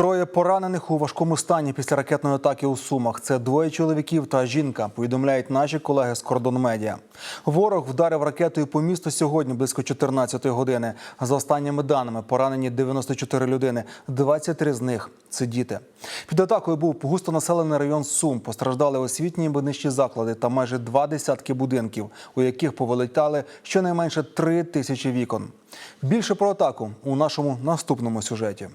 Троє поранених у важкому стані після ракетної атаки у Сумах. Це двоє чоловіків та жінка. Повідомляють наші колеги з кордон медіа. Ворог вдарив ракетою по місту сьогодні близько 14 години. За останніми даними поранені 94 людини. 23 з них це діти. Під атакою був густонаселений район Сум. Постраждали освітні і медичні заклади та майже два десятки будинків, у яких повилетали щонайменше три тисячі вікон. Більше про атаку у нашому наступному сюжеті.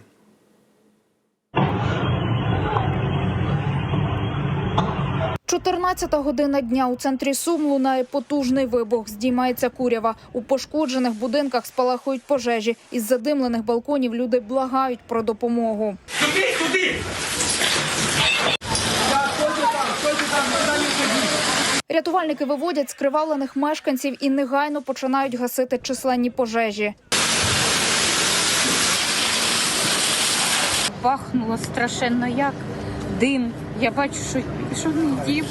14 година дня у центрі Сум лунає потужний вибух. Здіймається курява. У пошкоджених будинках спалахують пожежі. Із задимлених балконів люди благають про допомогу. Рятувальники виводять скривавлених мешканців і негайно починають гасити численні пожежі. Бахнуло страшенно як. Дим. Я бачу, що, що він дів.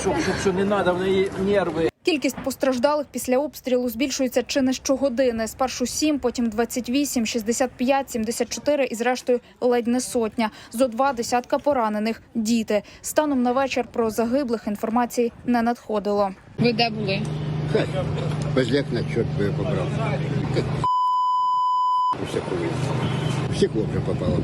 щоб, щоб що не треба, в неї нерви. Кількість постраждалих після обстрілу збільшується чи не щогодини. Спершу 7, потім 28, 65, 74 і зрештою ледь не сотня. Зо два десятка поранених – діти. Станом на вечір про загиблих інформації не надходило. Ви де були? Козляк на черт бы побрал. Как всякого. В стекло вже попало.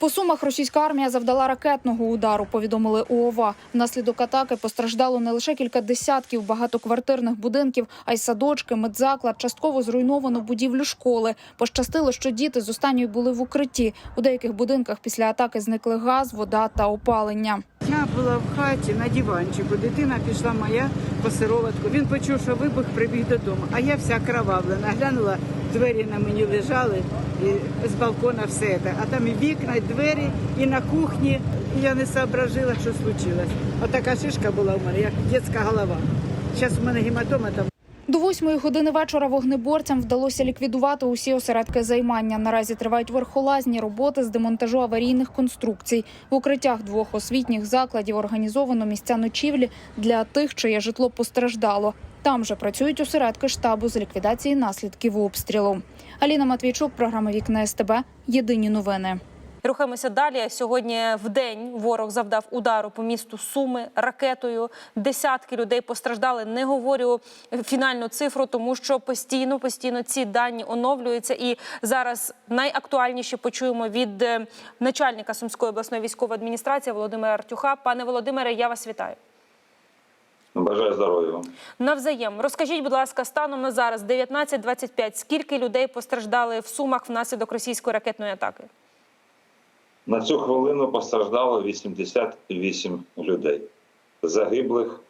По Сумах російська армія завдала ракетного удару, повідомили УОВА. Внаслідок атаки постраждало не лише кілька десятків багатоквартирних будинків, а й садочки, медзаклад, частково зруйновано будівлю школи. Пощастило, що діти з останньої були в укритті. У деяких будинках після атаки зникли газ, вода та опалення. Була в хаті на диванчику. Дитина пішла моя по сироватку. Він почув, що вибух прибіг додому. А я вся кровавлена. Глянула, двері на мені лежали, і з балкона все це. А там і вікна, і двері, і на кухні. І я не соображила, що случилось. Отака шишка була у мене, як дитяча голова. Зараз у мене гематома там. До восьмої години вечора вогнеборцям вдалося ліквідувати усі осередки займання. Наразі тривають верхолазні роботи з демонтажу аварійних конструкцій. В укриттях двох освітніх закладів організовано місця ночівлі для тих, чиє житло постраждало. Там же працюють осередки штабу з ліквідації наслідків обстрілу. Аліна Матвійчук, програма Вікна СТБ. Єдині новини. Рухаємося далі. Сьогодні в день ворог завдав удару по місту Суми ракетою. Десятки людей постраждали. Не говорю фінальну цифру, тому що постійно, постійно ці дані оновлюються. І зараз найактуальніше почуємо від е, начальника Сумської обласної військової адміністрації Володимира Артюха. Пане Володимире, я вас вітаю. Бажаю здоров'я. вам. Навзаєм, розкажіть, будь ласка, станом на зараз 19.25, скільки людей постраждали в Сумах внаслідок російської ракетної атаки? На цю хвилину постраждало 88 людей. Загиблих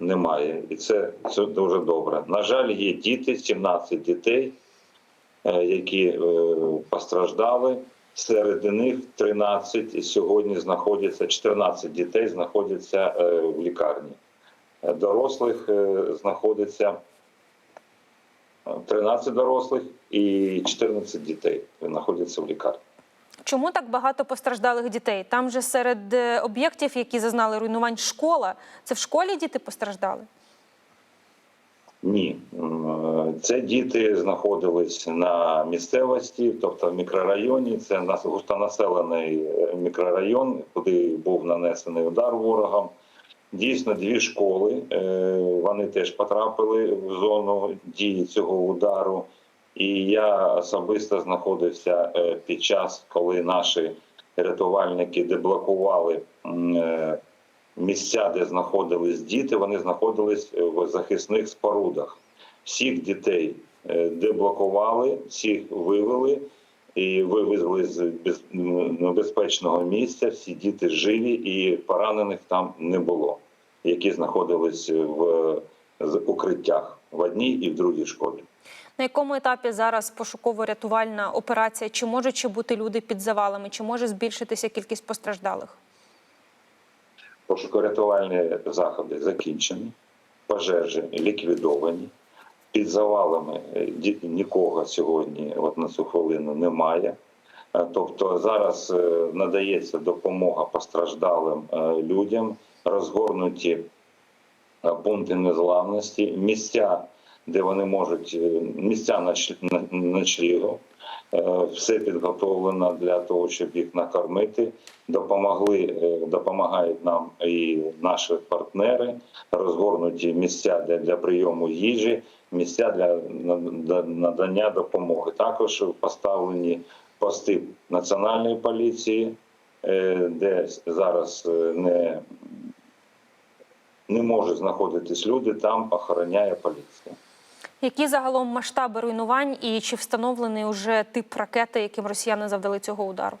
немає, і це, це дуже добре. На жаль, є діти, 17 дітей, е, які е, постраждали. Серед них 13 і сьогодні знаходяться 14 дітей знаходяться е, в лікарні. Е, Дорослих е, знаходиться е, 13 дорослих і 14 дітей знаходяться в лікарні. Чому так багато постраждалих дітей? Там же серед е, об'єктів, які зазнали руйнувань, школа. Це в школі діти постраждали? Ні, е, це діти знаходились на місцевості, тобто в мікрорайоні. Це густонаселений е, мікрорайон, куди був нанесений удар ворогам. Дійсно, дві школи вони теж потрапили в зону дії цього удару. І я особисто знаходився е, під час, коли наші рятувальники деблокували е, місця, де знаходились діти, вони знаходились в захисних спорудах. Всіх дітей е, деблокували, всіх вивели і вивезли з без- м, безпечного місця. Всі діти живі і поранених там не було, які знаходились в укриттях в одній і в другій школі. На якому етапі зараз пошуково-рятувальна операція? Чи можуть ще бути люди під завалами? Чи може збільшитися кількість постраждалих? Пошуково-рятувальні заходи закінчені, пожежі ліквідовані. Під завалами е, нікого сьогодні, от на цю хвилину, немає. Е, Тобто зараз е, надається допомога постраждалим людям розгорнуті пункти незламності, місця, де вони можуть е, місця ночлігу. Е, Все підготовлено для того, щоб їх накормити. Допомогли, е, допомагають нам і наші партнери, розгорнуті місця для, для прийому їжі, місця для нада- надання допомоги. Також поставлені пости національної поліції, де зараз не, не можуть знаходитись люди, там охороняє поліція. Які загалом масштаби руйнувань і чи встановлений уже тип ракети, яким росіяни завдали цього удару?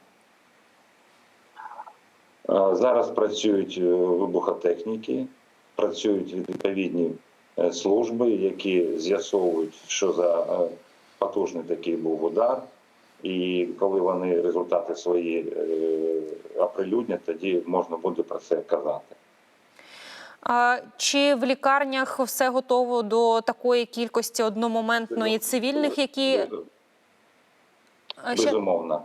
Зараз працюють е, вибухотехніки, працюють відповідні е, служби, які з'ясовують, що за е, потужний такий був удар. І коли вони результати свої оприлюднять, тоді можна буде про це казати. Чи в лікарнях все готово до такої кількості одномоментної цивільних, які Безумовно.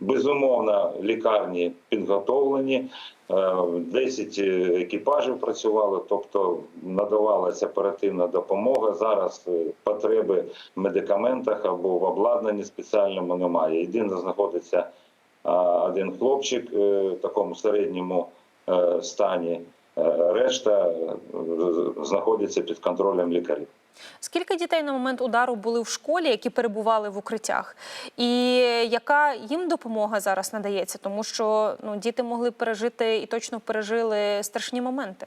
Безумовно, лікарні підготовлені, е, 10 екіпажів працювало, тобто надавалася оперативна допомога. Зараз е, потреби в медикаментах або в обладнанні спеціальному немає. Єдине знаходиться один хлопчик е, в такому середньому е, стані. Е, Решта е, знаходиться під контролем лікарів. Скільки дітей на момент удару були в школі, які перебували в укриттях? І яка їм допомога зараз надається? Тому що ну, діти могли пережити і точно пережили страшні моменти.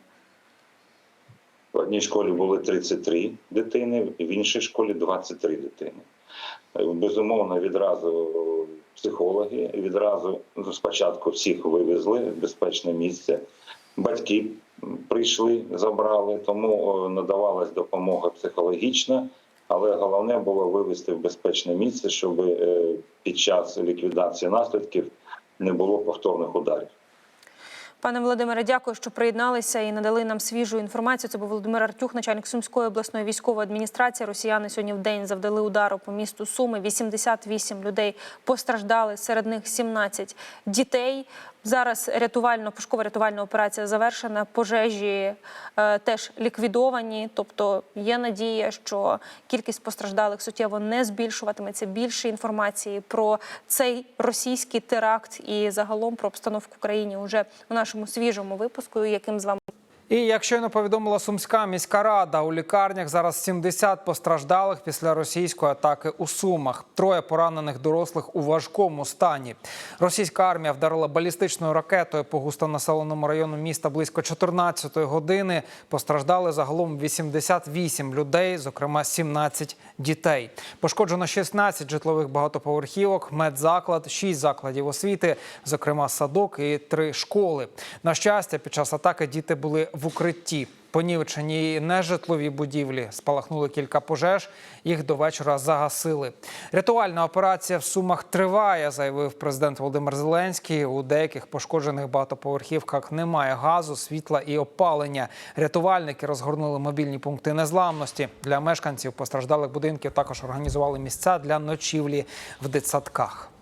В одній школі були 33 дитини, в іншій школі 23 дитини. Е, Безумовно, відразу психологи, відразу ну, спочатку всіх вивезли в безпечне місце. Батьки прийшли, забрали, тому е, надавалась допомога психологічна, але головне було вивезти в безпечне місце, щоб е, під час ліквідації наслідків не було повторних ударів. Пане Володимире, дякую, що приєдналися і надали нам свіжу інформацію. Це був Володимир Артюх, начальник Сумської обласної військової адміністрації. Росіяни сьогодні в день завдали удару по місту Суми. 88 людей постраждали, серед них 17 дітей. Зараз рятувально пошукова рятувальна операція завершена. Пожежі е, теж ліквідовані. Тобто є надія, що кількість постраждалих суттєво не збільшуватиметься. Більше інформації про цей російський теракт і загалом про обстановку в країні уже у нашому свіжому випуску, яким з вами. І як щойно повідомила Сумська міська рада, у лікарнях зараз 70 постраждалих після російської атаки у Сумах. Троє поранених дорослих у важкому стані. Російська армія вдарила балістичною ракетою по густонаселеному району міста близько 14-ї години. Постраждали загалом 88 людей, зокрема 17 дітей. Пошкоджено 16 житлових багатоповерхівок, медзаклад, 6 закладів освіти, зокрема садок і 3 школи. На щастя, під час атаки діти були в укритті. Понівечені нежитлові будівлі спалахнули кілька пожеж. Їх до вечора загасили. Рятувальна операція в Сумах триває, заявив президент Володимир Зеленський. У деяких пошкоджених багатоповерхівках немає газу, світла і опалення. Рятувальники розгорнули мобільні пункти незламності для мешканців постраждалих будинків. Також організували місця для ночівлі в дитсадках.